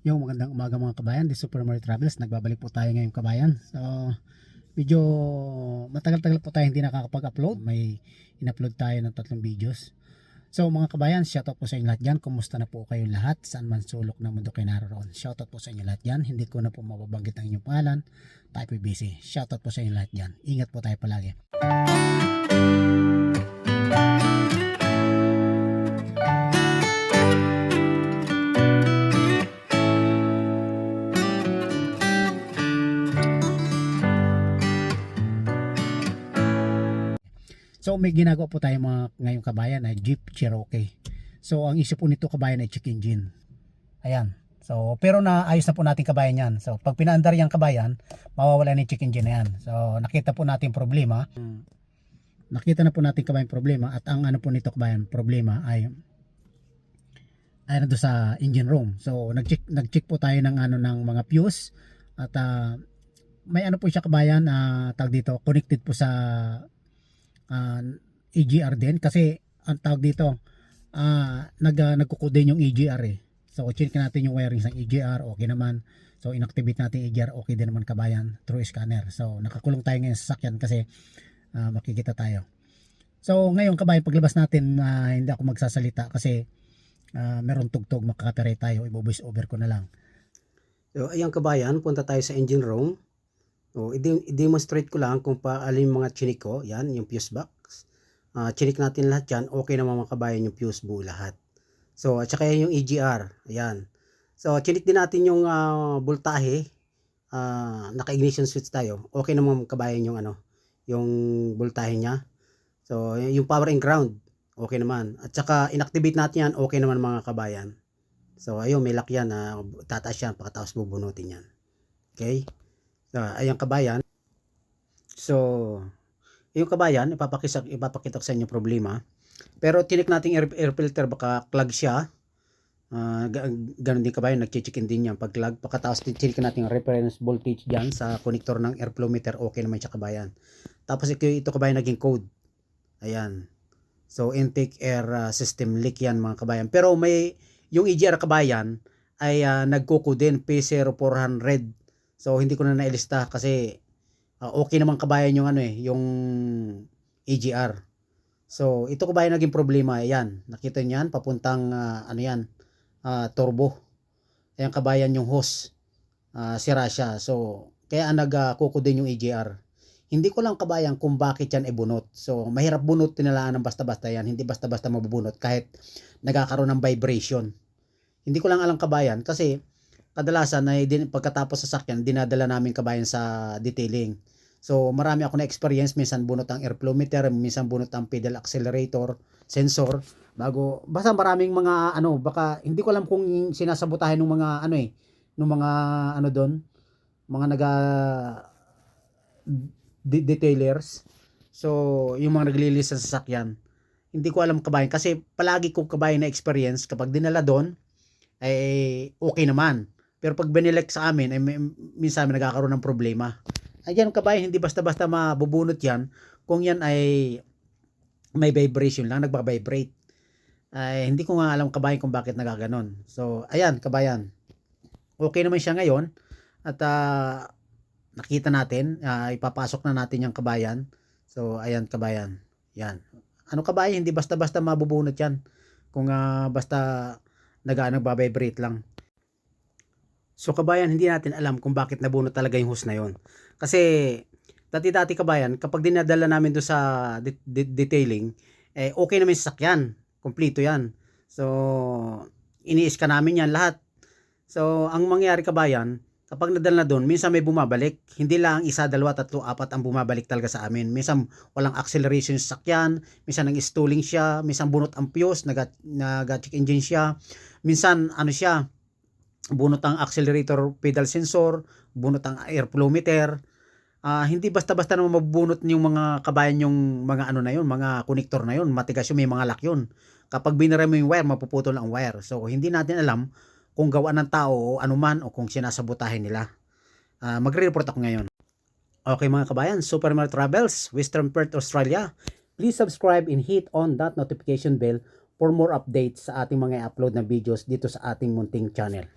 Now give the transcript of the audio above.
Yung magandang umaga mga kabayan, di Super Mario Travels, nagbabalik po tayo ngayon kabayan. So, medyo matagal-tagal po tayo hindi nakakapag-upload. May in-upload tayo ng tatlong videos. So mga kabayan, shoutout po sa inyo lahat dyan. Kumusta na po kayo lahat? Saan man sulok ng mundo kayo naroon? Shoutout po sa inyo lahat dyan. Hindi ko na po mababanggit ang inyong pangalan. Tayo po busy. Shoutout po sa inyo lahat dyan. Ingat po tayo palagi. So may ginagawa po tayo mga ngayong kabayan na Jeep Cherokee. So ang isip po nito kabayan ay check engine. Ayan. So pero naayos na po natin kabayan yan. So pag pinaandar yung kabayan, mawawala na yung check engine na yan. So nakita po natin problema. Nakita na po natin kabayan problema at ang ano po nito kabayan problema ay ay nando sa engine room. So nag-check nag-check po tayo ng ano ng mga fuse at ah, may ano po siya kabayan na tag dito connected po sa uh, EGR din kasi ang tawag dito ah nag uh, nagkuko din yung EGR eh. So check natin yung wiring ng EGR, okay naman. So inactivate natin EGR, okay din naman kabayan through scanner. So nakakulong tayo ngayon sa sakyan kasi ah, makikita tayo. So ngayon kabayan paglabas natin ah, hindi ako magsasalita kasi ah, meron tugtog makaka-copyright tayo, i-voice over ko na lang. So ayan kabayan, punta tayo sa engine room. I- i-demonstrate ko lang kung paano yung mga chinik. Yan, yung fuse box. Ah, chinik natin lahat yan. Okay naman mga kabayan yung fuse buo lahat. So, at saka yung EGR. Ayan. So, chinik din natin yung ah, voltahe. Ah, naka-ignition switch tayo. Okay naman mga kabayan yung ano, yung voltahe niya. So, yung power and ground. Okay naman. At saka inactivate natin yan. Okay naman mga kabayan. So, ayun, may lock yan. na tataas yan. Pagkatapos bubunutin yan. Okay? So, ayan kabayan. So, yung kabayan, ipapakita, ipapakita sa inyo problema. Pero tinik natin air, air filter, baka clog siya. Ga- ganun din kabayan, nag-chicken din yan pag clog. Pagkatapos tinik natin reference voltage dyan sa connector ng airflow meter, okay naman siya kabayan. Tapos ito, kabayan naging code. Ayan. So, intake air ah, system leak yan mga kabayan. Pero may, yung EGR kabayan, ay uh, nagkuko din P0400 So hindi ko na nailista kasi ah, okay naman kabayan yung ano eh, yung EGR. So ito kabayan naging problema, ayan. Nakita niyo yan, papuntang ah, ano yan, ah, turbo. Ayan kabayan yung hose. Ah, sira siya. So kaya nagkuko din yung EGR. Hindi ko lang kabayan kung bakit yan ibunot. So mahirap bunot tinalaan ng basta-basta yan. Hindi basta-basta mabubunot kahit nagkakaroon ng vibration. Hindi ko lang alam kabayan kasi kadalasan ay din pagkatapos sa sakyan dinadala namin kabayan sa detailing. So marami ako na experience minsan bunot ang airflow meter, minsan bunot ang pedal accelerator, sensor bago basta maraming mga ano baka hindi ko alam kung sinasabotahin ng mga ano eh ng mga ano doon mga naga de- detailers. So yung mga naglilis sa sasakyan hindi ko alam kabayan kasi palagi ko kabayan na experience kapag dinala doon ay okay naman. Pero pag binilek sa amin, ay minsan may nagkakaroon ng problema. Ayan kabayan, hindi basta-basta mabubunot yan kung yan ay may vibration lang, nagba-vibrate. Ay, hindi ko nga alam kabayan kung bakit nagaganon. So, ayan kabayan. Okay naman siya ngayon at ah, nakita natin, ah, ipapasok na natin yung kabayan. So, ayan kabayan. Yan. Ano kabayan, hindi basta-basta mabubunot yan. Kung ah, basta nag nagba-vibrate lang. So kabayan, hindi natin alam kung bakit nabunot talaga yung hose na yon. Kasi dati-dati kabayan, kapag dinadala namin doon sa de- de- detailing, eh okay naman yung sasakyan. Kompleto yan. So, iniis ka namin yan lahat. So, ang mangyari kabayan, kapag nadala na doon, minsan may bumabalik. Hindi lang isa, dalawa, tatlo, apat ang bumabalik talaga sa amin. Minsan walang acceleration yung sasakyan, minsan nang stalling siya, minsan bunot ang fuse, nag, nag-check engine siya. Minsan, ano siya, bunot ang accelerator pedal sensor, bunot ang airflow meter. Ah, hindi basta-basta naman mabubunot yung mga kabayan yung mga ano na yun, mga connector na yun, matigas yun, may mga lock yun. Kapag binara mo yung wire, mapuputol ang wire. So, hindi natin alam kung gawa ng tao o anuman o kung sinasabotahin nila. Ah, magre-report ako ngayon. Okay mga kabayan, Super Travels, Western Perth, Australia. Please subscribe and hit on that notification bell for more updates sa ating mga upload na videos dito sa ating munting channel.